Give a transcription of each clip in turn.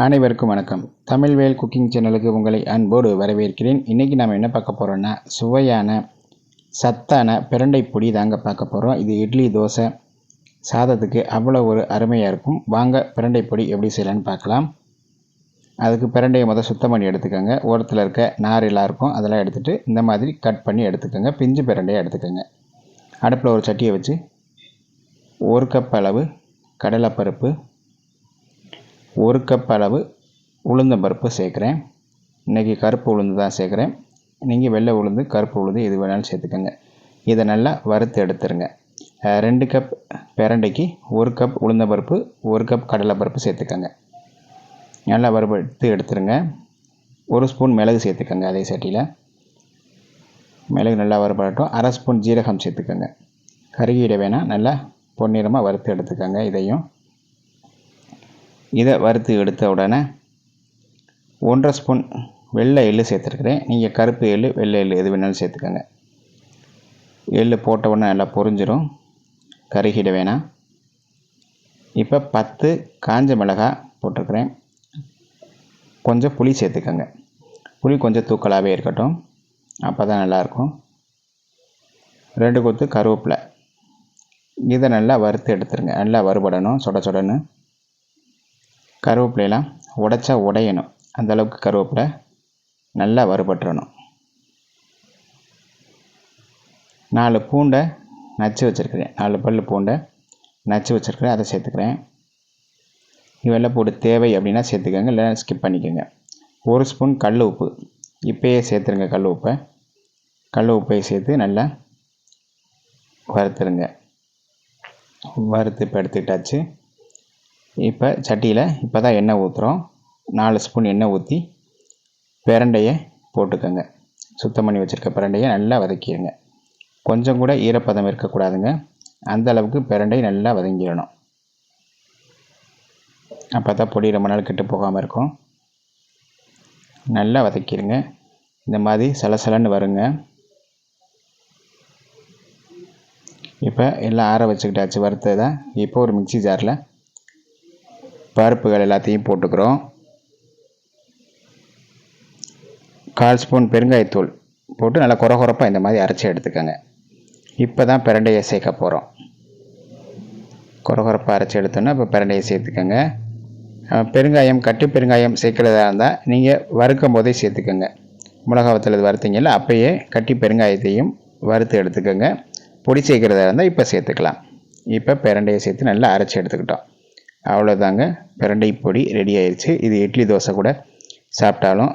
அனைவருக்கும் வணக்கம். தமிழ்வேல் குக்கிங் சேனலுக்கு உங்களை அன்போடு வரவேற்கிறேன். இன்றைக்கி நம்ம என்ன பார்க்க போகிறோன்னா சுவையான சத்தான பிரண்டை பொடி தாங்க பார்க்க போகிறோம் இது இட்லி தோசை சாதத்துக்கு அவ்வளோ ஒரு அருமையாக இருக்கும். வாங்க பிரண்டை பொடி எப்படி செய்யலான்னு பார்க்கலாம். அதுக்கு பிரண்டையை முதல் சுத்தம் பண்ணி எடுத்துக்கோங்க. ஓரத்தில் இருக்க நார் எல்லாம் இருக்கும். அதெல்லாம் எடுத்துகிட்டு இந்த மாதிரி கட் பண்ணி எடுத்துக்கோங்க. பிஞ்சு பிரண்டையை எடுத்துக்கோங்க. அடுப்பில் ஒரு சட்டியை வச்சு ஒரு கப் அளவு கடலைப்பருப்பு ஒரு கப் அளவு உளுந்தம்பருப்பு சேர்க்குறேன். இன்றைக்கி கருப்பு உளுந்து தான் சேர்க்குறேன். நீங்கள் வெள்ளை உளுந்து கருப்பு உளுந்து எது வேணாலும் சேர்த்துக்கோங்க. இதை நல்லா வறுத்து எடுத்துருங்க. ரெண்டு கப் பிரண்டைக்கு ஒரு கப் உளுந்தம்பருப்பு ஒரு கப் கடலைப்பருப்பு சேர்த்துக்கோங்க. நல்லா வறுத்து எடுத்துருங்க. ஒரு ஸ்பூன் மிளகு சேர்த்துக்கோங்க அதே சட்டியில். மிளகு நல்லா வறுபடட்டும். அரை ஸ்பூன் ஜீரகம் சேர்த்துக்கோங்க. கருகிட வேணால் நல்லா பொன்னிறமாக வறுத்து எடுத்துக்கோங்க இதையும். இதை வறுத்து எடுத்த உடனே ஒன்றரை ஸ்பூன் வெள்ளை எள்ளு சேர்த்துருக்குறேன். நீங்கள் கருப்பு எள்ளு வெள்ளை எள்ளு எது வேணாலும் சேர்த்துக்கோங்க. எள்ளு போட்ட உடனே நல்லா பொரிஞ்சிடும் கருகிட வேணாம். இப்போ பத்து காஞ்ச மிளகாய் போட்டிருக்கிறேன். கொஞ்சம் புளி சேர்த்துக்கோங்க. புளி கொஞ்சம் தூக்கலாகவே இருக்கட்டும். அப்போ தான் நல்லாயிருக்கும். ரெண்டு கொத்து கருவேப்பிலை. இதை நல்லா வறுத்து எடுத்துருங்க. நல்லா வறுபடணும் சொட சொடன்னு. கருவேப்பிலையெல்லாம் உடைச்சா உடையணும். அந்தளவுக்கு கருவேப்பிலை நல்லா வறுபட்டுறணும். நாலு பூண்டை நச்சு வச்சுருக்கிறேன். நாலு பல் பூண்டை நச்சு வச்சுருக்கிறேன். அதை சேர்த்துக்கிறேன். போட்டு தேவை அப்படின்னா சேர்த்துக்கோங்க. இல்லைன்னா ஸ்கிப் பண்ணிக்கோங்க. ஒரு ஸ்பூன் கல் உப்பு. இப்போயே சேர்த்துருங்க கல் உப்பை. கல் உப்பையை சேர்த்து நல்லா வறுத்துருங்க. வறுத்து இப்போ எடுத்துக்கிட்டாச்சு. இப்போ சட்டியில் இப்போ தான் எண்ணெய் ஊற்றுறோம் நாலு ஸ்பூன் எண்ணெய் ஊற்றி பிரண்டையை போட்டுக்கோங்க. சுத்தம் பண்ணி வச்சுருக்க பிரண்டையை நல்லா வதக்கிடுங்க. கொஞ்சம் கூட ஈரப்பதம் இருக்கக்கூடாதுங்க. அந்த அளவுக்கு பிரண்டை நல்லா வதங்கிடணும். அப்போ தான் பொடி ரொம்ப நாள் கெட்டு போகாமல் இருக்கும். நல்லா வதக்கிடுங்க. இந்த மாதிரி சலசலன்னு வருங்க. இப்போ எல்லாம் ஆற வச்சுக்கிட்டாச்சு வறுத்ததை? இப்போ ஒரு மிக்சி ஜாரில் பருப்புகள் எல்லாத்தையும் போட்டுக்கிறோம். கால் ஸ்பூன் பெருங்காயத்தூள் போட்டு நல்லா குறை குறப்பாக இந்த மாதிரி அரைச்சி எடுத்துக்கோங்க. இப்போ தான் பிரண்டையை சேர்க்க போகிறோம் குறை குறைப்பாக அரைச்சி எடுத்தோன்னா இப்போ பிரண்டையை சேர்த்துக்கோங்க. பெருங்காயம் கட்டு பெருங்காயம் சேர்க்கிறதா இருந்தால் நீங்கள் வறுக்கும் போதே சேர்த்துக்கோங்க. மிளகாவத்தில் வறுத்தீங்கல்ல அப்போயே கட்டி பெருங்காயத்தையும் வறுத்து எடுத்துக்கோங்க. பொடி சேர்க்கிறதா இருந்தால் இப்போ சேர்த்துக்கலாம். இப்போ பிரண்டையை சேர்த்து நல்லா அரைச்சி எடுத்துக்கிட்டோம். அவ்வளோதாங்க பிரண்டை பொடி ரெடி ஆயிடுச்சு இது இட்லி தோசை கூட சாப்பிட்டாலும்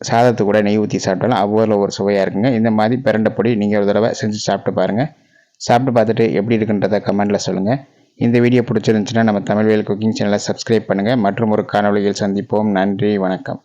சாதத்து கூட நெய் ஊற்றி சாப்பிட்டாலும் அவ்வளோ ஒரு சுவையாக இருக்குங்க. இந்த மாதிரி பிரண்டை பொடி நீங்கள் ஒரு தடவை செஞ்சு சாப்பிட்டு பாருங்கள் சாப்பிட்டு பார்த்துட்டு எப்படி இருக்குன்றதை கமெண்ட்டில் சொல்லுங்கள் இந்த வீடியோ பிடிச்சிருந்துச்சுன்னா நம்ம தமிழ்வேல் குக்கிங் சேனலை சப்ஸ்கிரைப் பண்ணுங்கள் மற்றும் ஒரு காணொலியில் சந்திப்போம். நன்றி வணக்கம்.